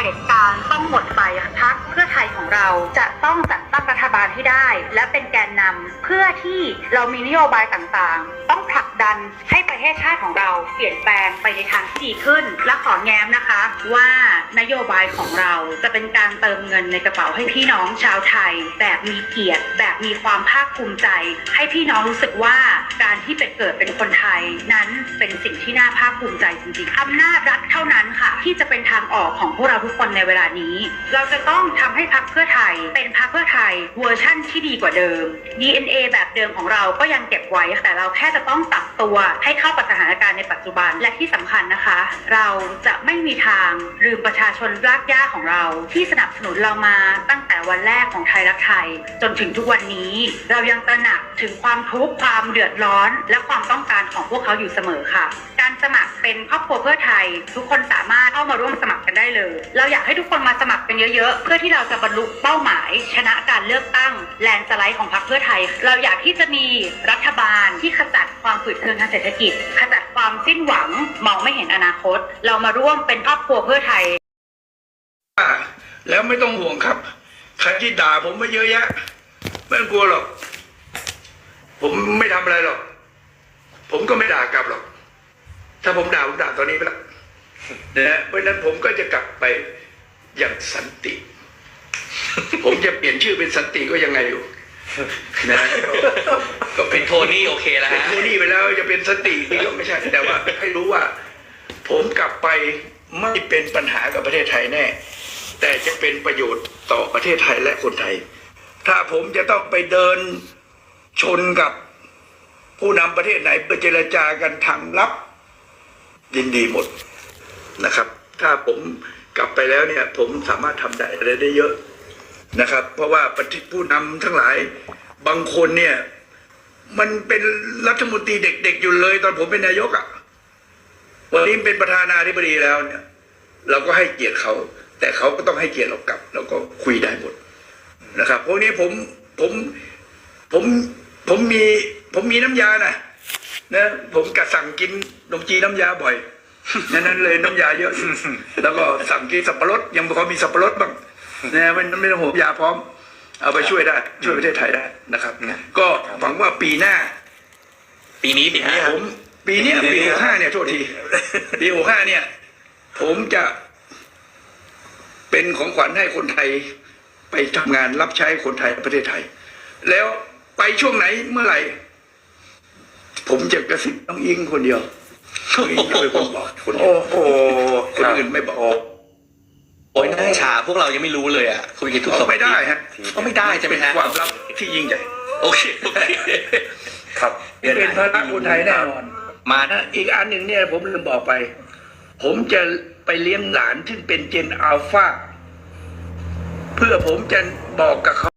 ผด็จการต้องหมดไปพักเพื่อไทยของเราจะต้องจัดตั้งรัฐบาลให้ได้ และเป็นแกนนำเพื่อที่เรามีนโยบายต่างๆ ต้องผลักดันให้ประเทศชาติของเราเปลี่ยนแปลงไปในทางที่ดีขึ้น และขอแง้มนะคะ ว่านโยบายของเราจะเป็นการเติมเงินในกระเป๋าให้พี่น้องชาวไทย แบบมีเกียรติ แบบมีความภาคภูมิใจ ให้พี่น้องรู้สึกว่าการที่เป็นเกิดเป็นคนไทยนั้นเป็นสิ่งที่น่าภาคภูมิใจจริงๆอำนาจรัฐเท่านั้นค่ะ ที่จะเป็นทางออกของพวกเราทุกคนในเวลานี้ เราจะต้องทำให้พักเพื่อไทย เป็นพักเพื่อไทยเวอร์ชั่นที่ดีกว่าเดิม DNA แบบเดิมของเราก็ยังเก็บไว้ แต่เราแค่จะต้องปรับตัวให้เข้ากับสถานการณ์ในปัจจุบันและที่สำคัญนะคะ เราจะไม่มีทางลืมประชาชนรากหญ้าของเรา ที่สนับสนุนเรามาตั้งแต่วันแรกของไทยรักไทย จนถึงทุกวันนี้ เรายังตระหนักถึงความทุกข์ความเดือดร้อนและความต้องการของพวกเขาอยู่เสมอค่ะ การสมัครเป็นครอบครัวเพื่อไทย ทุกคนสามารถเข้ามาร่วมสมัครกันได้เลย เราอยากให้ทุกคนมาสมัครกันเยอะๆ เพื่อที่เราจะบรรลุเป้าหมาย ชนะการเลือกตั้งแลนด์สไลด์ของพรรคเพื่อไทย เราอยากที่จะมีรัฐบาลที่ขจัดความฝืดเคืองทางเศรษฐกิจ ขจัดความสิ้นหวังมองไม่เห็นอนาคต เรามาร่วมเป็นครอบครัวเพื่อไทย แล้วไม่ต้องห่วงครับใครที่ด่าผมมาเยอะแยะไม่ต้องกลัวหรอก ผมไม่ทำอะไรหรอก ผมก็ไม่ด่ากลับหรอก ถ้าผมด่าผมด่าตอนนี้ไปแล้วนะฮะเพราะฉะนั้นผมก็จะกลับไปอย่างสันติ ผมจะเปลี่ยนชื่อเป็นสันติก็ยังไงอยู่นะฮะก็เป็เป็นนโทนี่โอเคแล้วเป็นฮะโทนี่ไปแล้วจะเป็นสันติก็ไม่ใช่แต่ว่าให้รู้ว่า ผมกลับไปไม่เป็นปัญหากับประเทศไทยแน่ แต่จะเป็นประโยชน์ต่อประเทศไทยและคนไทย ถ้าผมจะต้องไปเดิน ชนกับผู้นำประเทศไหนเพื่อเจรจากันทางลับยินดีหมดนะครับ ถ้าผมกลับไปแล้วเนี่ย ผมสามารถทำได้อะไรได้เยอะนะครับ เพราะว่าประเทศผู้นำทั้งหลายบางคนเนี่ย มันเป็นรัฐมนตรีเด็กๆอยู่เลย ตอนผมเป็นนายกอะ่ะวันนี้เป็นประธานาธิบดีแล้วเนี่ย เราก็ให้เกียรติเขา แต่เขาก็ต้องให้เกียรติเรากลับ เราก็คุยได้หมดนะครับพวกนี้ผมผม ผมผมมีผมมีน้ำยานะนะผมกะสั่งกินนมจีนน้ำยาบ่อยนั้นนั้นเลยน้ำยาเยอะ แล้วก็สั่งกินสับปะรดยังพอมีสับปะรดบ้างนะไม่ไม่ต้องห่วงยาพร้อม เอาไปช่วยได้ ช่วยประเทศไทยได้นะครับ ก็หวังว่าปีหน้า ปีนี้สิฮะผมปีเนี้ยปีหกห้าเนี่ยโทษทีปีหกห้าเนี่ย ผมจะเป็นของขวัญให้คนไทยไปทำงานรับใช้คนไทยในประเทศไทย แล้ว ไปช่วงไหนเมื่อไหร่ ผมจะกระซิบน้องอิงคนเดียวน้องอิงจะเป็นคนบอกคนเดียวโอ้โหคนอื่นไม่บอก โอ้ยน่าอิจฉาพวกเรายังไม่รู้เลยอะคุยกันทุกเอาสัปไม่ได้ฮะก็ไม่ได้ใช่ไหมเป็นฮะความลับที่ยิ่งใหญ่โอเคโอเคครับเป็นภาระคนไทยแน่นอนมานะอีกอันหนึ่งเนี่ย ผมลืมบอกไป ผมจะไปเลี้ยงหลานที่เป็นเจนอัลฟาเพื่อผมจะบอกกับเขา